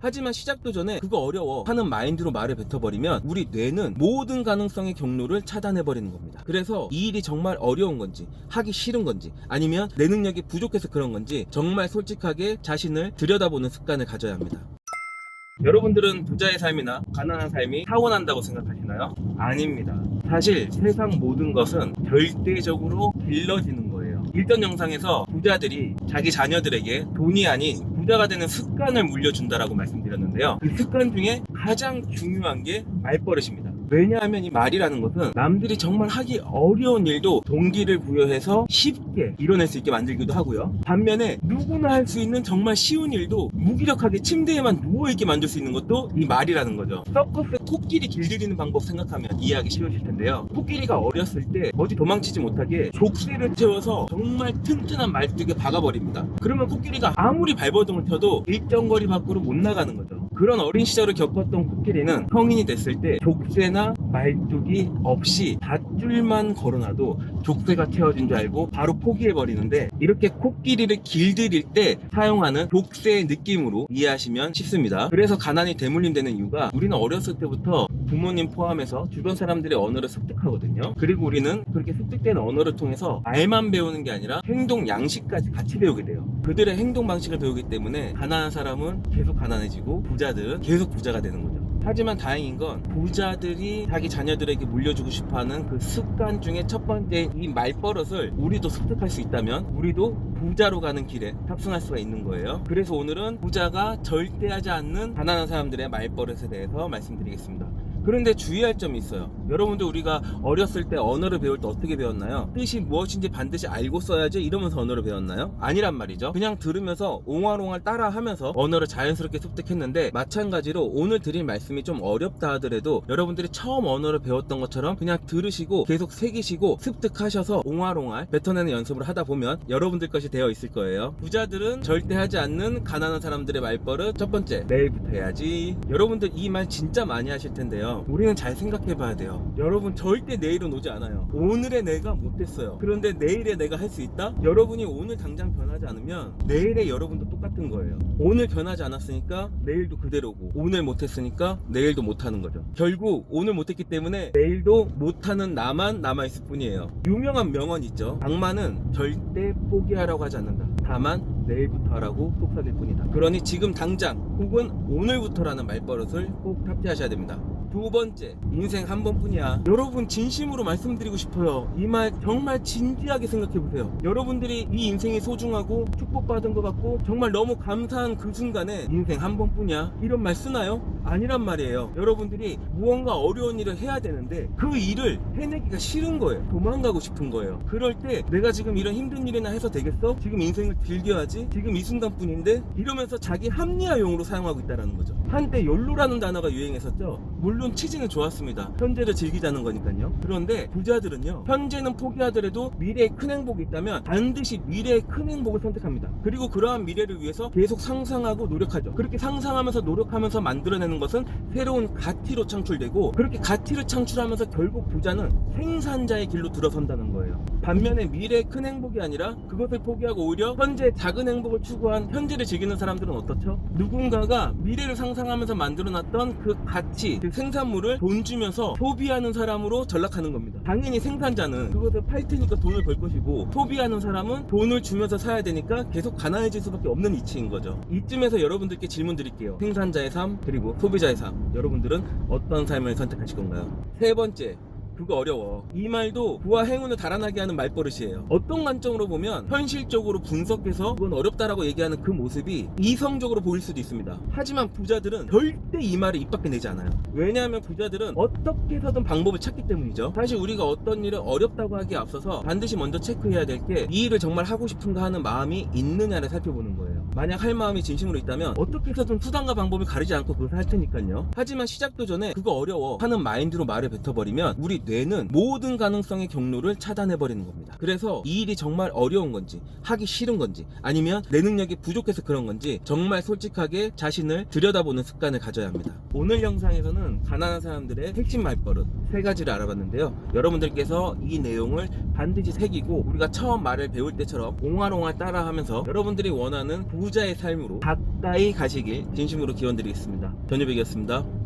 하지만 시작도 전에 그거 어려워 하는 마인드로 말을 뱉어버리면 우리 뇌는 모든 가능성의 경로를 차단해버리는 겁니다. 그래서 이 일이 정말 어려운 건지 하기 싫은 건지 아니면 내 능력이 부족해서 그런 건지 정말 솔직하게 자신을 들여다보는 습관을 가져야 합니다. 여러분들은 부자의 삶이나 가난한 삶이 타고난다고 생각하시나요? 아닙니다. 사실 세상 모든 것은 절대적으로 길러지는 거예요. 일전 영상에서 부자들이 자기 자녀들에게 돈이 아닌 부자가 되는 습관을 물려준다라고 말씀드렸는데요. 그 습관 중에 가장 중요한 게 말버릇입니다. 왜냐하면 이 말이라는 것은 남들이 정말 하기 어려운 일도 동기를 부여해서 쉽게 이뤄낼 수 있게 만들기도 하고요. 반면에 누구나 할 수 있는 정말 쉬운 일도 무기력하게 침대에만 누워있게 만들 수 있는 것도 이 말이라는 거죠. 서커스 코끼리 길들이는 방법 생각하면 이해하기 쉬우실 텐데요. 코끼리가 어렸을 때 어디 도망치지 못하게 족쇄를 채워서 정말 튼튼한 말뚝에 박아버립니다. 그러면 코끼리가 아무리 발버둥을 펴도 일정 거리 밖으로 못 나가는 거죠. 그런 어린 시절을 겪었던 코끼리는 성인이 됐을 때 족쇄나 말뚝이 없이 밧줄만 걸어놔도 족쇄가 채워진 줄 알고 바로 포기해버리는데 이렇게 코끼리를 길들일 때 사용하는 족쇄의 느낌으로 이해하시면 쉽습니다. 그래서 가난이 대물림되는 이유가 우리는 어렸을 때부터 부모님 포함해서 주변 사람들의 언어를 습득하거든요. 그리고 우리는 그렇게 습득된 언어를 통해서 말만 배우는 게 아니라 행동 양식까지 같이 배우게 돼요. 그들의 행동 방식을 배우기 때문에 가난한 사람은 계속 가난해지고 부자들은 계속 부자가 되는 거죠. 하지만 다행인 건 부자들이 자기 자녀들에게 물려주고 싶어하는 그 습관 중에 첫 번째 이 말버릇을 우리도 습득할 수 있다면 우리도 부자로 가는 길에 탑승할 수가 있는 거예요. 그래서 오늘은 부자가 절대 하지 않는 가난한 사람들의 말버릇에 대해서 말씀드리겠습니다. 그런데 주의할 점이 있어요. 여러분들 우리가 어렸을 때 언어를 배울 때 어떻게 배웠나요? 뜻이 무엇인지 반드시 알고 써야지 이러면서 언어를 배웠나요? 아니란 말이죠. 그냥 들으면서 옹알옹알 따라하면서 언어를 자연스럽게 습득했는데 마찬가지로 오늘 드릴 말씀이 좀 어렵다 하더라도 여러분들이 처음 언어를 배웠던 것처럼 그냥 들으시고 계속 새기시고 습득하셔서 옹알옹알 뱉어내는 연습을 하다 보면 여러분들 것이 되어 있을 거예요. 부자들은 절대 하지 않는 가난한 사람들의 말버릇 첫 번째 내일부터 해야지. 여러분들 이 말 진짜 많이 하실 텐데요. 우리는 잘 생각해 봐야 돼요. 여러분 절대 내일은 오지 않아요. 오늘의 내가 못됐어요. 그런데 내일의 내가 할 수 있다? 여러분이 오늘 당장 변하지 않으면 내일의 여러분도 똑같은 거예요. 오늘 변하지 않았으니까 내일도 그대로고 오늘 못했으니까 내일도 못하는 거죠. 결국 오늘 못했기 때문에 내일도 못하는 나만 남아있을 뿐이에요. 유명한 명언 있죠. 악마는 절대 포기하라고 하지 않는다. 다만 내일부터 하라고 속삭일 뿐이다. 그러니 지금 당장 혹은 오늘부터라는 말버릇을 꼭 탑재하셔야 됩니다. 두 번째, 인생 한 번뿐이야. 여러분 진심으로 말씀드리고 싶어요. 이 말 정말 진지하게 생각해 보세요. 여러분들이 이 인생이 소중하고 축복받은 것 같고 정말 너무 감사한 그 순간에 인생 한 번뿐이야. 이런 말 쓰나요? 아니란 말이에요. 여러분들이 무언가 어려운 일을 해야 되는데 그 일을 해내기가 싫은 거예요. 도망가고 싶은 거예요. 그럴 때 내가 지금 이런 힘든 일이나 해서 되겠어? 지금 인생을 즐겨야지. 지금 이 순간뿐인데 이러면서 자기 합리화용으로 사용하고 있다는 거죠. 한때 욜로라는 단어가 유행했었죠. 물론 취지는 좋았습니다. 현재를 즐기자는 거니까요. 그런데 부자들은요. 현재는 포기하더라도 미래에 큰 행복이 있다면 반드시 미래의 큰 행복을 선택합니다. 그리고 그러한 미래를 위해서 계속 상상하고 노력하죠. 그렇게 상상하면서 노력하면서 만들어내는 것은 새로운 가치로 창출되고 그렇게 가치를 창출하면서 결국 부자는 생산자의 길로 들어선다는 거예요. 반면에 미래의 큰 행복이 아니라 그것을 포기하고 오히려 현재 작은 행복을 추구한 현재를 즐기는 사람들은 어떻죠? 누군가가 미래를 상 상하면서 만들어놨던 그 가치, 그 생산물을 돈 주면서 소비하는 사람으로 전락하는 겁니다. 당연히 생산자는 그것을 팔 테니까 돈을 벌 것이고 소비하는 사람은 돈을 주면서 사야 되니까 계속 가난해질 수밖에 없는 이치인 거죠. 이쯤에서 여러분들께 질문 드릴게요. 생산자의 삶 그리고 소비자의 삶. 여러분들은 어떤 삶을 선택하실 건가요? 세 번째, 그거 어려워. 이 말도 부와 행운을 달아나게 하는 말버릇이에요. 어떤 관점으로 보면 현실적으로 분석해서 그건 어렵다라고 얘기하는 그 모습이 이성적으로 보일 수도 있습니다. 하지만 부자들은 절대 이 말을 입 밖에 내지 않아요. 왜냐하면 부자들은 어떻게 해서든 방법을 찾기 때문이죠. 사실 우리가 어떤 일을 어렵다고 하기에 앞서서 반드시 먼저 체크해야 될 게 이 일을 정말 하고 싶은가 하는 마음이 있느냐를 살펴보는 거예요. 만약 할 마음이 진심으로 있다면 어떻게 해서든 수단과 방법을 가리지 않고 그것을 할 테니까요. 하지만 시작도 전에 그거 어려워 하는 마인드로 말을 뱉어버리면 우리 뇌는 모든 가능성의 경로를 차단해버리는 겁니다. 그래서 이 일이 정말 어려운 건지, 하기 싫은 건지, 아니면 내 능력이 부족해서 그런 건지, 정말 솔직하게 자신을 들여다보는 습관을 가져야 합니다. 오늘 영상에서는 가난한 사람들의 핵심 말버릇 세 가지를 알아봤는데요. 여러분들께서 이 내용을 반드시 새기고, 우리가 처음 말을 배울 때처럼 옹알옹알 따라하면서 여러분들이 원하는 부자의 삶으로 가까이 가시길 진심으로 기원드리겠습니다. 전유백이었습니다.